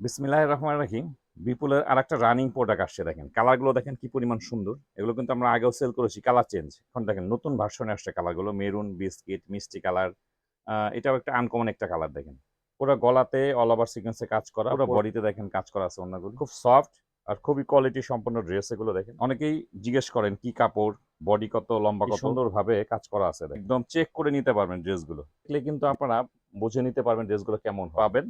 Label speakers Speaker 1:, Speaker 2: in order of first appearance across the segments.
Speaker 1: বিসমিল্লাহ রহমান রাহিম। বিপুলের আর একটা running product আসছে দেখেন। কালারগুলো দেখেন কি পরিমাণ সুন্দর। এগুলো কিন্তু আমরা আগেও সেল করেছি কালার চেঞ্জ এখন দেখেন নতুন ভার্সনে আসছে কালারগুলো মেরুন বিস্কিট মিষ্টি কালার এটাও একটা আনকমন একটা কালার দেখেন। পুরো গলাতে অল ওভার সিকোয়েন্সে কাজ করা পুরো বডিতে দেখেন কাজ করা আছে অন্যগুলো। খুব সফট আর খুবই কোয়ালিটি সম্পন্ন ড্রেস এগুলো দেখেন। অনেকেই জিজ্ঞেস করেন কি কাপড়? বডি কত লম্বা কত? সুন্দরভাবে কাজ করা আছে একদম চেক করে নিতে পারবেন ড্রেসগুলো দেখলে কিন্তু আপনারা বুঝে নিতে পারবেন ড্রেসগুলো কেমন পাবেন।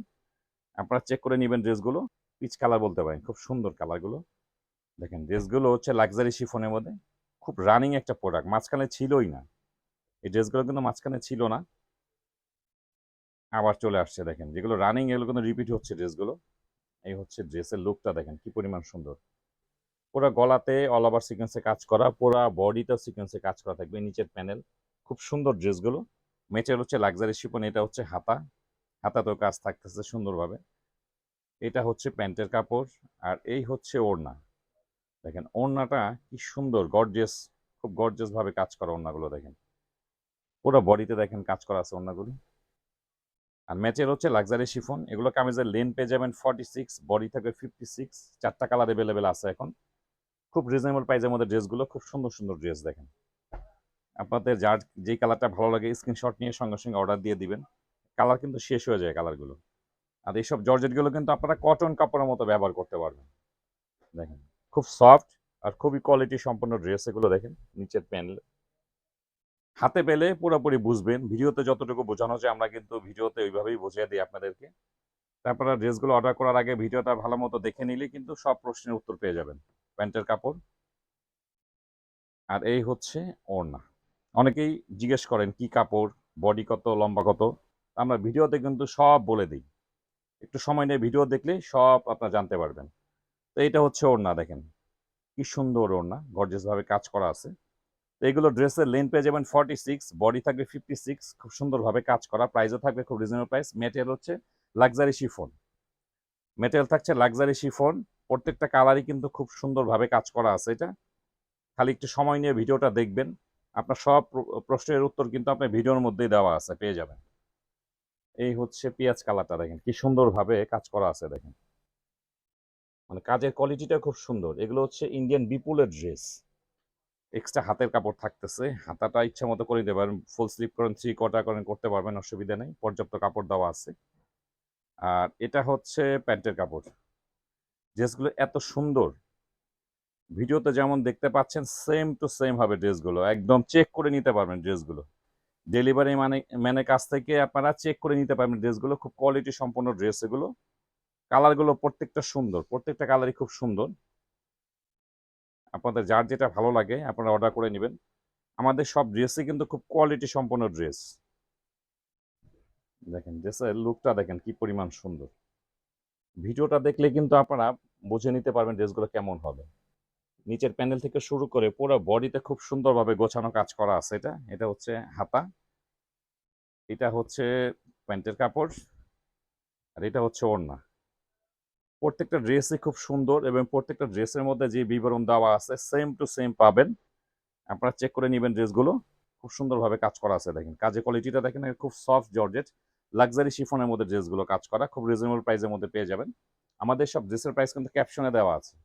Speaker 1: আপনারা চেক করে নেবেন ড্রেসগুলো পিচ কালার বলতে পারেন, খুব সুন্দর কালারগুলো দেখেন ড্রেসগুলো হচ্ছে লাক্সারি শিফনের মধ্যে। খুব রানিং একটা প্রোডাক্ট মাঝখানে ছিলই না। এই ড্রেসগুলো কিন্তু মাঝখানে ছিল না। আবার চলে আসছে দেখেন, যেগুলো রানিং এগুলো কিন্তু রিপিট হচ্ছে ড্রেসগুলো এই হচ্ছে ড্রেসের লুকটা দেখেন, কি পরিমাণ সুন্দর। পুরো গলাতে অল ওভার সিকোয়েন্সে কাজ করা, পুরো বডিতে সিকোয়েন্সে কাজ করা থাকবে নিচের প্যানেল খুব সুন্দর ড্রেসগুলো মেটেরিয়াল হচ্ছে লাক্সারি শিপন এটা হচ্ছে হাতা। হাতাতেও কাজ থাকতেছে সুন্দরভাবে। এটা হচ্ছে প্যান্টের কাপড় আর এই হচ্ছে ওড়না। দেখেন, ওড়নাটা কি সুন্দর গর্জিয়াস খুব গর্জিয়াস ভাবে কাজ করা ওড়নাগুলো দেখেন। পুরো বডিতে দেখেন কাজ করা আছে ওড়নাগুলি। আর ম্যাচের হচ্ছে লাক্সারি শিফন, এগুলো কামিজের লেন পেয়ে যাবেন ফর্টি সিক্স বডি থাকবে ফিফটি সিক্স চারটা কালার অ্যাভেলেবেল আছে এখন। খুব রিজনেবল প্রাইসের মধ্যে ড্রেসগুলো, খুব সুন্দর সুন্দর ড্রেস দেখেন। আপনাদের যার যেই কালারটা ভালো লাগে স্ক্রিনশট নিয়ে সঙ্গে সঙ্গে অর্ডার দিয়ে দিবেন। কালার কিন্তু শেষ হয়ে যায় কালারগুলো আর এইসব জর্জেটগুলো কিন্তু আপনারা কটন কাপড়ের মতো ব্যবহার করতে পারবেন। দেখেন, খুব সফট আর খুবই কোয়ালিটি সম্পন্ন ড্রেস এগুলো দেখেন, নিচের প্যানেল হাতে পেলে পুরোপুরি বুঝবেন, ভিডিওতে যতটুকু বোঝানো যায় আমরা কিন্তু ভিডিওতে ওইভাবেই বুঝিয়ে দিই আপনাদেরকে। তারপরে ড্রেসগুলো অর্ডার করার আগে ভিডিওটা ভালো মতো দেখে নিলে কিন্তু সব প্রশ্নের উত্তর পেয়ে যাবেন, প্যান্টের কাপড়। আর এই হচ্ছে ওড়না। অনেকেই জিজ্ঞেস করেন, কি কাপড়? বডি কত? লম্বা কত? আমরা ভিডিওতে কিন্তু সব বলে দিই। একটু সময় নিয়ে ভিডিও দেখলে সব আপনারা জানতে পারবেন। তো এটা হচ্ছে ওড়না, দেখেন। কি সুন্দর ওড়না গর্জেস ভাবে কাজ করা আছে। তো এগুলো ড্রেসের লেন পেয়ে যাবেন ফর্টি সিক্স বডি থাকবে ফিফটি সিক্স খুব সুন্দরভাবে কাজ করা। প্রাইসও থাকবে খুব রিজনেবল প্রাইস মেটেরিয়াল হচ্ছে লাক্সারি শিফন মেটেরিয়াল থাকছে লাক্সারি শিফন প্রত্যেকটা কালারই কিন্তু খুব সুন্দরভাবে কাজ করা আছে এটা। খালি একটু সময় নিয়ে ভিডিওটা দেখবেন। আপনার সব প্রশ্নের উত্তর কিন্তু আপনার ভিডিওর মধ্যেই দেওয়া আছে, পেয়ে যাবেন। এই হচ্ছে পেঁয়াজ কালারটা দেখেন, কি সুন্দরভাবে কাজ করা আছে দেখেন। মানে কাজের কোয়ালিটিটা খুব সুন্দর। এগুলো হচ্ছে ইন্ডিয়ান বিপুলের ড্রেস এক্সট্রা হাতের কাপড় থাকতেছে। হাতাটা ইচ্ছা মতো করে পারেন ফুল স্লিপ করেন থ্রি কোয়ার্টার করেন, করতে পারবেন, অসুবিধা নেই। পর্যাপ্ত কাপড় দেওয়া আছে। আর এটা হচ্ছে প্যান্টের কাপড়। ড্রেসগুলো এত সুন্দর। ভিডিওতে যেমন দেখতে পাচ্ছেন সেম টু সেম হবে ড্রেসগুলো একদম চেক করে নিতে পারবেন ড্রেসগুলো ডেলিভারি মানে ম্যানের কাছ থেকে আপনারা চেক করে নিতে পারবেন ড্রেসগুলো। খুব কোয়ালিটি সম্পন্ন ড্রেস এগুলো। কালারগুলো প্রত্যেকটা সুন্দর, প্রত্যেকটা কালারই খুব সুন্দর। আপনাদের যার যেটা ভালো লাগে আপনারা অর্ডার করে নেবেন। আমাদের সব ড্রেসই কিন্তু খুব কোয়ালিটি সম্পন্ন ড্রেস দেখেন ড্রেসের লুকটা দেখেন কি পরিমাণ সুন্দর। ভিডিওটা দেখলে কিন্তু আপনারা বুঝে নিতে পারবেন ড্রেসগুলো কেমন হবে। নিচের প্যানেল থেকে শুরু করে পুরো বডিতে খুব সুন্দরভাবে গোছানো কাজ করা আছে এটা। এটা হচ্ছে হাতা। এটা হচ্ছে প্যান্টের কাপড়। আর এটা হচ্ছে ওড়না। প্রত্যেকটা ড্রেসই খুব সুন্দর এবং প্রত্যেকটা ড্রেসের মধ্যে যে বিবরণ দেওয়া আছে সেম টু সেম পাবেন। আপনারা চেক করে নেবেন ড্রেসগুলো খুব সুন্দরভাবে কাজ করা আছে দেখেন। কাজের কোয়ালিটিটা দেখেন খুব সফট জর্জেট লাক্সারি শিফনের মধ্যে ড্রেসগুলো কাজ করা। খুব রিজনেবল প্রাইসের মধ্যে পেয়ে যাবেন। আমাদের সব ড্রেসের প্রাইস কিন্তু ক্যাপশনে দেওয়া আছে।